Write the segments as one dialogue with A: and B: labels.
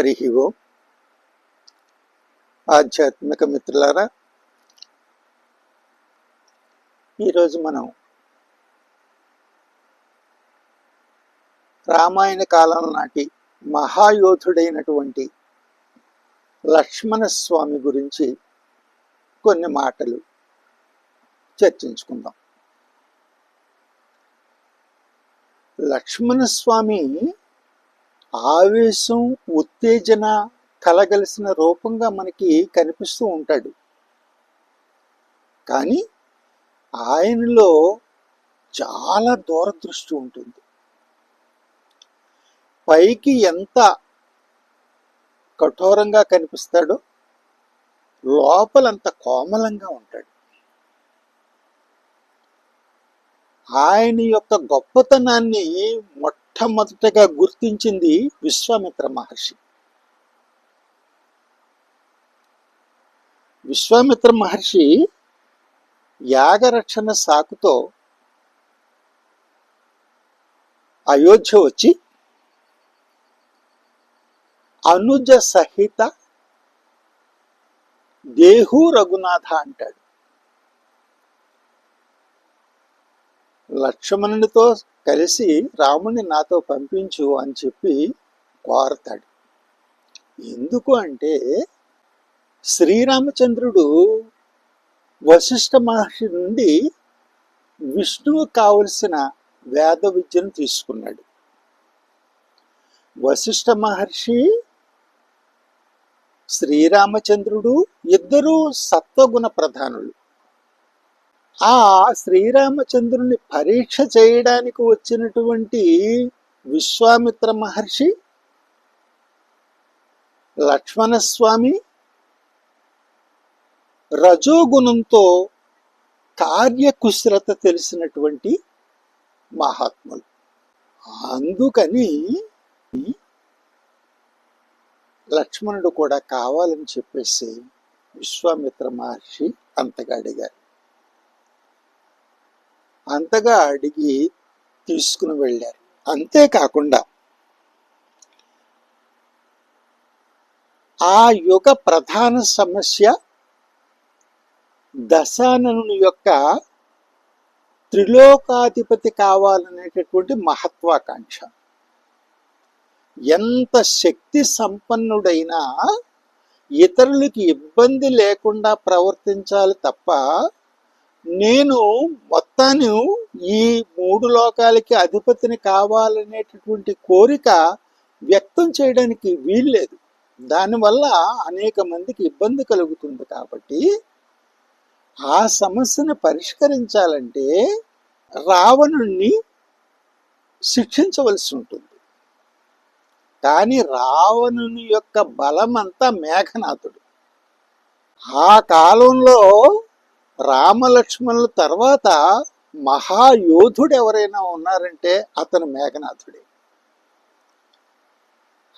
A: హరి ఓం ఆధ్యాత్మిక మిత్రులారా ఈరోజు మనం రామాయణ కాలం నాటి మహాయోధుడైనటువంటి లక్ష్మణ స్వామి గురించి కొన్ని మాటలు చర్చించుకుందాం. లక్ష్మణస్వామి ఆవేశం ఉత్తేజన కలగలిసిన రూపంగా మనకి కనిపిస్తూ ఉంటాడు. కానీ ఆయనలో చాలా దూరదృష్టి ఉంటుంది. పైకి ఎంత కఠోరంగా కనిపిస్తాడో లోపలంత కోమలంగా ఉంటాడు. ఆయన యొక్క గొప్పతనాన్ని మొట్ట మొట్టమొదటగా గుర్తించింది విశ్వామిత్ర మహర్షి. విశ్వామిత్ర మహర్షి యాగరక్షణ సాకుతో అయోధ్య వచ్చి అనుజ సహిత దేహు రఘునాథ అంటాడు. లక్ష్మణునితో కలిసి రాముని నాతో పంపించు అని చెప్పి కోరతాడు. ఎందుకు అంటే శ్రీరామచంద్రుడు వశిష్ఠ మహర్షి నుండి విష్ణువు కావలసిన వేద విద్యను తీసుకున్నాడు. వశిష్ఠ మహర్షి శ్రీరామచంద్రుడు ఇద్దరూ సత్వగుణ ప్రధానులు. ఆ శ్రీరామచంద్రుని పరీక్ష చేయడానికి వచ్చినటువంటి విశ్వామిత్ర మహర్షి లక్ష్మణస్వామి రజోగుణంతో కార్యకుశలత తెలిసినటువంటి మహాత్ములు. అందుకని లక్ష్మణుడు కూడా కావాలని చెప్పేసి విశ్వామిత్ర మహర్షి అంతగా అడిగారు. అంతగా అడిగి తీసుకుని వెళ్ళారు. అంతేకాకుండా ఆ యుగ ప్రధాన సమస్య దశానను యొక్క త్రిలోకాధిపతి కావాలనేటటువంటి మహత్వాకాంక్ష. ఎంత శక్తి సంపన్నుడైనా ఇతరులకి ఇబ్బంది లేకుండా ప్రవర్తించాలి తప్ప నేను మొత్తాన్ని ఈ మూడు లోకాలకి అధిపతిని కావాలనేటటువంటి కోరిక వ్యక్తం చేయడానికి వీల్లేదు. దానివల్ల అనేక మందికి ఇబ్బంది కలుగుతుంది కాబట్టి ఆ సమస్యను పరిష్కరించాలంటే రావణుణ్ణి శిక్షించవలసి ఉంటుంది. కానీ రావణుని యొక్క బలం అంతా మేఘనాథుడు. ఆ కాలంలో రామలక్ష్మణుల తర్వాత మహాయోధుడు ఎవరైనా ఉన్నారంటే అతను మేఘనాథుడే.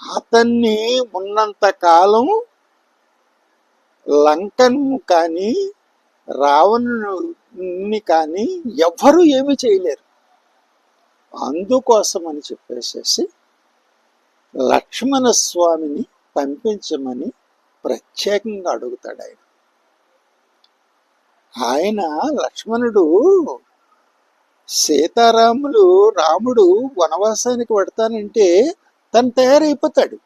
A: అతన్ని ఉన్నంత కాలం లంకను కానీ రావణుని కానీ ఎవ్వరూ ఏమీ చేయలేరు. అందుకోసం అని చెప్పేసేసి లక్ష్మణ స్వామిని పంపించమని ప్రత్యేకంగా అడుగుతాడు ఆయన ఆయన లక్ష్మణుడు సీతారాములు రాముడు వనవాసానికి పెడతానంటే తను తయారైపోతాడు.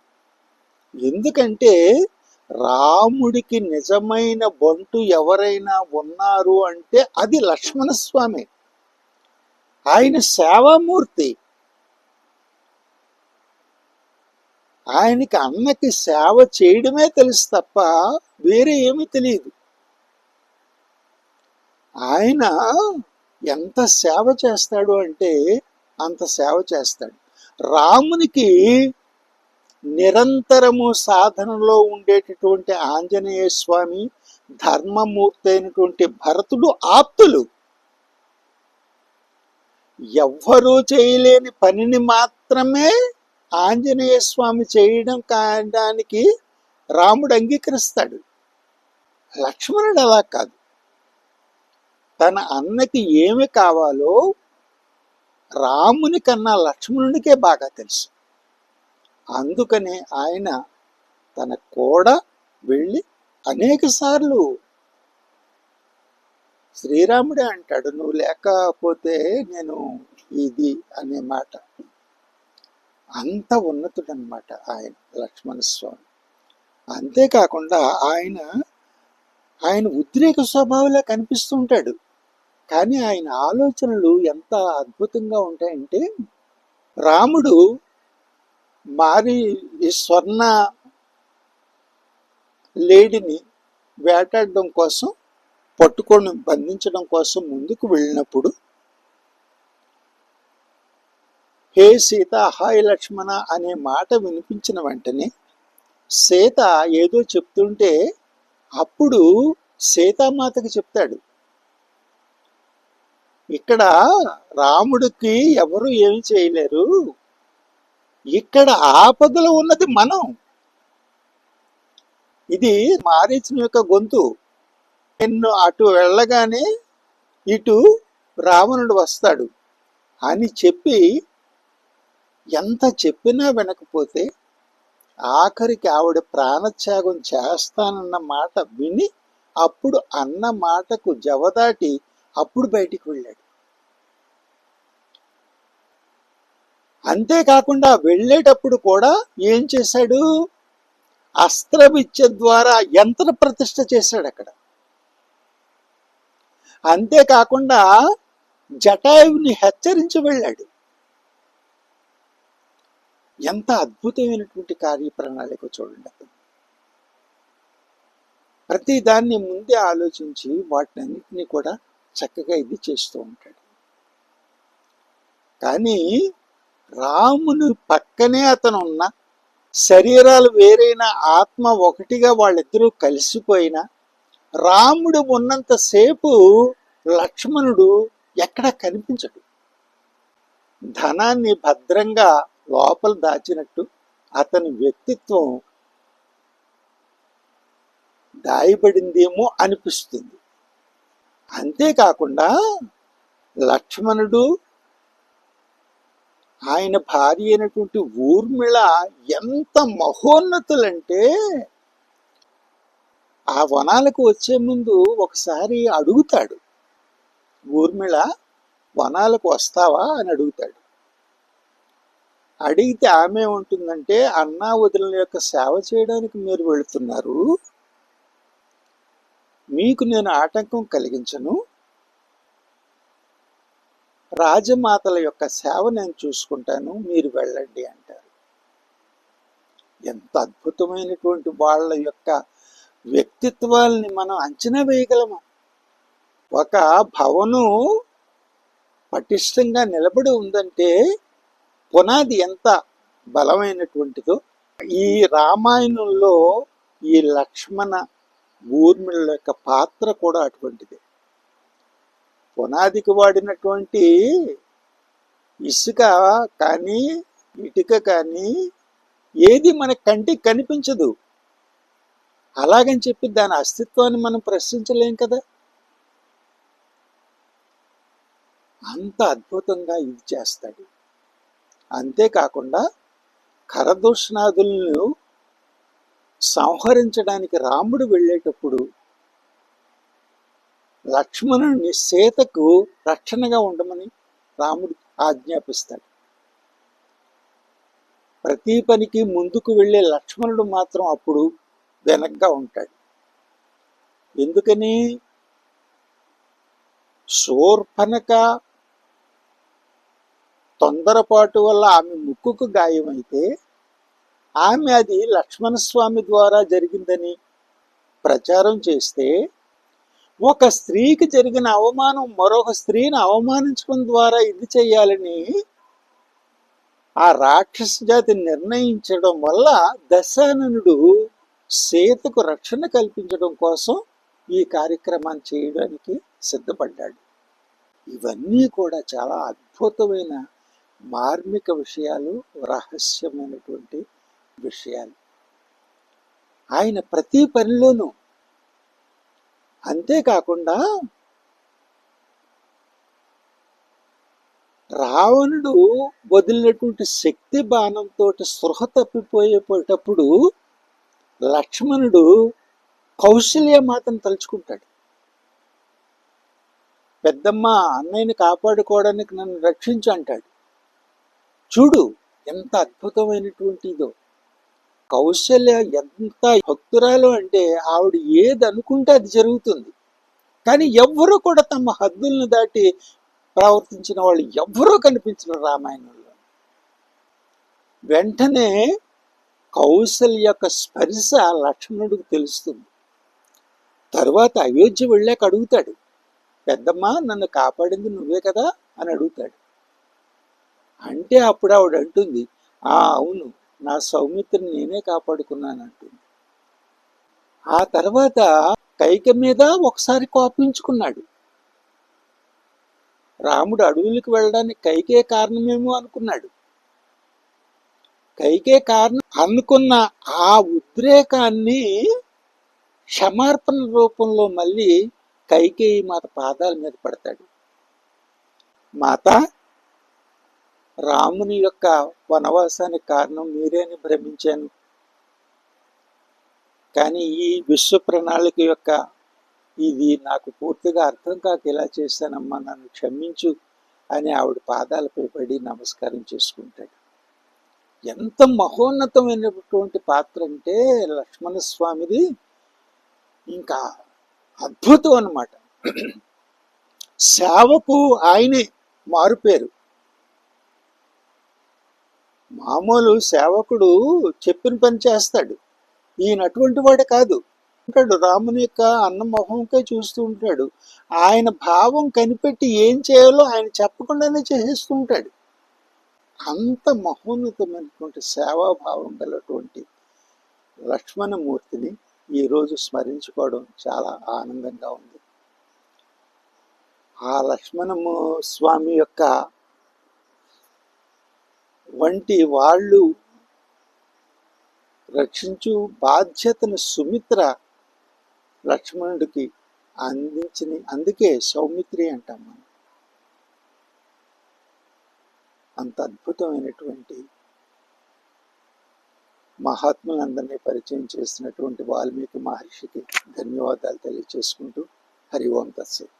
A: ఎందుకంటే రాముడికి నిజమైన బంటు ఎవరైనా ఉన్నారు అంటే అది లక్ష్మణ స్వామి ఆయన సేవామూర్తి. ఆయనకి అన్నకి సేవ చేయడమే తెలుసు తప్ప వేరే ఏమీ తెలియదు. ఆయన ఎంత సేవ చేస్తాడు అంటే అంత సేవ చేస్తాడు. రామునికి నిరంతరము సాధనలో ఉండేటటువంటి ఆంజనేయ స్వామి ధర్మమూర్తి అయినటువంటి భరతుడు ఆప్తులు. ఎవ్వరూ చేయలేని పనిని మాత్రమే ఆంజనేయ స్వామి చేయడం కాడానికి రాముడు అంగీకరిస్తాడు. లక్ష్మణుడు అలా కాదు. తన అన్నకి ఏమి కావాలో రాముని కన్నా లక్ష్మణునికే బాగా తెలుసు. అందుకనే ఆయన తన కూడా వెళ్ళి అనేక సార్లు శ్రీరాముడే అంటాడు నువ్వు లేకపోతే నేను ఇది అనే మాట. అంత ఉన్నతుడనమాట ఆయన లక్ష్మణ స్వామి. అంతేకాకుండా ఆయన ఆయన ఉద్రేక స్వభావంలో కనిపిస్తుంటాడు కానీ ఆయన ఆలోచనలు ఎంత అద్భుతంగా ఉంటాయంటే రాముడు మారి ఈ స్వర్ణ లేడిని వేటాడడం కోసం పట్టుకొని బంధించడం కోసం ముందుకు వెళ్ళినప్పుడు హే సీత హాయ్ లక్ష్మణ అనే మాట వినిపించిన వెంటనే సీత ఏదో చెప్తుంటే అప్పుడు సీతామాతకి చెప్తాడు ఇక్కడ రాముడికి ఎవరు ఏమి చేయలేరు? ఇక్కడ ఆపదలో ఉన్నది మనం. ఇది మారీచిన యొక్క గొంతు. నిన్ను అటు వెళ్ళగానే ఇటు రావణుడు వస్తాడు. అని చెప్పి ఎంత చెప్పినా వినకపోతే ఆఖరికి ఆవిడ ప్రాణత్యాగం చేస్తానన్న మాట విని అప్పుడు అన్న మాటకు జవదాటి అప్పుడు బయటికి వెళ్ళాడు. అంతేకాకుండా వెళ్ళేటప్పుడు కూడా ఏం చేశాడు? అస్త్ర విద్య ద్వారా యంత్ర ప్రతిష్ట చేశాడు అక్కడ. అంతేకాకుండా జటాయువుని హెచ్చరించి వెళ్ళాడు. ఎంత అద్భుతమైనటువంటి కార్యప్రణాళిక చూడండి అతను. ప్రతి దాన్ని ముందే ఆలోచించి వాటిని అన్నింటినీ కూడా చక్కగా ఇది చేస్తూ ఉంటాడు. కానీ రాముని పక్కనే అతను ఉన్న శరీరాలు వేరైన ఆత్మ ఒకటిగా వాళ్ళిద్దరూ కలిసిపోయినా రాముడు ఉన్నంతసేపు లక్ష్మణుడు ఎక్కడ కనిపించడు. ధనాన్ని భద్రంగా లోపల దాచినట్టు అతని వ్యక్తిత్వం దాయబడిందేమో అనిపిస్తుంది. అంతేకాకుండా లక్ష్మణుడు ఆయన భార్య అయినటువంటి ఊర్మిళ ఎంత మహోన్నతులంటే ఆ వనాలకు వచ్చే ముందు ఒకసారి అడుగుతాడు ఊర్మిళ వనాలకు వస్తావా? అని అడుగుతాడు. అడిగితే ఆమె ఉంటుందంటే అన్నా వదిలిన యొక్క సేవ చేయడానికి మీరు వెళుతున్నారు. మీకు నేను ఆటంకం కలిగించను. రాజమాతల యొక్క సేవ నేను చూసుకుంటాను మీరు వెళ్ళండి అంటారు. ఎంత అద్భుతమైనటువంటి వాళ్ళ యొక్క వ్యక్తిత్వాల్ని మనం అంచనా వేయగలము. ఒక భవను పటిష్టంగా నిలబడి ఉందంటే పునాది ఎంత బలమైనటువంటిదో. ఈ రామాయణంలో ఈ లక్ష్మణ ఊర్మిళ యొక్క పాత్ర కూడా అటువంటిదే. పునాదికి వాడినటువంటి ఇసుక కానీ ఇటుక కానీ ఏది మన కంటికి కనిపించదు. అలాగని చెప్పి దాని అస్తిత్వాన్ని మనం ప్రశ్నించలేం కదా? అంత అద్భుతంగా ఇది చేస్తాడు. అంతేకాకుండా కరదూషణాదులను సంహరించడానికి రాముడు వెళ్ళేటప్పుడు లక్ష్మణుని సీతకు రక్షణగా ఉండమని రాముడు ఆజ్ఞాపిస్తాడు. ప్రతి పనికి ముందుకు వెళ్ళే లక్ష్మణుడు మాత్రం అప్పుడు వెనక్గా ఉంటాడు. ఎందుకని? శూర్పణక తొందరపాటు వల్ల ఆమె ముక్కుకు గాయమైతే ఆమె అది లక్ష్మణస్వామి ద్వారా జరిగిందని ప్రచారం చేస్తే ఒక స్త్రీకి జరిగిన అవమానం మరొక స్త్రీని అవమానించడం ద్వారా ఇది చేయాలని ఆ రాక్షస జాతి నిర్ణయించడం వల్ల దశాననుడు సీతకు రక్షణ కల్పించడం కోసం ఈ కార్యక్రమాన్ని చేయడానికి సిద్ధపడ్డాడు. ఇవన్నీ కూడా చాలా అద్భుతమైన మార్మిక విషయాలు రహస్యమైనటువంటి విషయాలు. ఆయన ప్రతి పనిలోనూ అంతేకాకుండా రావణుడు వదిలినటువంటి శక్తి బాణంతో స్పృహ తప్పిపోయేటప్పుడు లక్ష్మణుడు కౌశల్య మాతను తలుచుకుంటాడు. పెద్దమ్మ అన్నయ్యని కాపాడుకోవడానికి నన్ను రక్షించు అంటాడు. చూడు ఎంత అద్భుతమైనటువంటిదో కౌశల్య ఎంత భక్తురాలు అంటే ఆవిడ ఏది అనుకుంటే అది జరుగుతుంది. కానీ ఎవ్వరూ కూడా తమ హద్దులను దాటి ప్రవర్తించిన వాళ్ళు ఎవ్వరూ కనిపించిన రామాయణంలో. వెంటనే కౌశల్య యొక్క స్పర్శ లక్ష్మణుడికి తెలుస్తుంది. తరువాత అయోధ్య వెళ్ళాక అడుగుతాడు పెద్దమ్మ నన్ను కాపాడింది నువ్వే కదా? అని అడుగుతాడు. అంటే అప్పుడు ఆవిడ అంటుంది ఆ అవును నా సౌమిత్రిని నేనే కాపాడుకున్నాను అంటుంది ఆ తర్వాత కైక మీద ఒకసారి కోపించుకున్నాడు. రాముడు అడవులకు వెళ్ళడానికి కైకే కారణమేమో అనుకున్నాడు. కైకే కారణం అనుకున్న ఆ ఉద్రేకాన్ని క్షమార్పణ రూపంలో మళ్ళీ కైకేయి మాత పాదాల మీద పడతాడు. మాత రాముని యొక్క వనవాసానికి కారణం మీరేని భ్రమించాను. కానీ ఈ విశ్వ ప్రణాళిక యొక్క ఇది నాకు పూర్తిగా అర్థం కాక ఇలా చేశానమ్మా నన్ను క్షమించు అని ఆవిడ పాదాలపై పడి నమస్కారం చేసుకుంటాడు. ఎంత మహోన్నతమైనటువంటి పాత్ర అంటే లక్ష్మణ స్వామిది ఇంకా అద్భుతం అన్నమాట. సేవకు ఆయనే మారుపేరు. మామూలు సేవకుడు చెప్పిన పని చేస్తాడు. ఈయన అటువంటి వాడే కాదు. ఉంటాడు రాముని యొక్క అన్న మొహంకే చూస్తూ ఉంటాడు. ఆయన భావం కనిపెట్టి ఏం చేయాలో ఆయన చెప్పకుండానే చేసేస్తూ ఉంటాడు. అంత మహోన్నతమైనటువంటి సేవాభావం గలటువంటి లక్ష్మణమూర్తిని ఈరోజు స్మరించుకోవడం చాలా ఆనందంగా ఉంది. ఆ లక్ష్మణము స్వామి యొక్క వంటి వాళ్ళు రక్షించు బాధ్యతను సుమిత్ర లక్ష్మణుడికి అందించిన అందుకే సౌమిత్రి అంటాం మనం. అంత అద్భుతమైనటువంటి మహాత్ములందరినీ పరిచయం చేసినటువంటి వాల్మీకి మహర్షికి ధన్యవాదాలు తెలియచేసుకుంటూ హరి ఓం తత్సత్.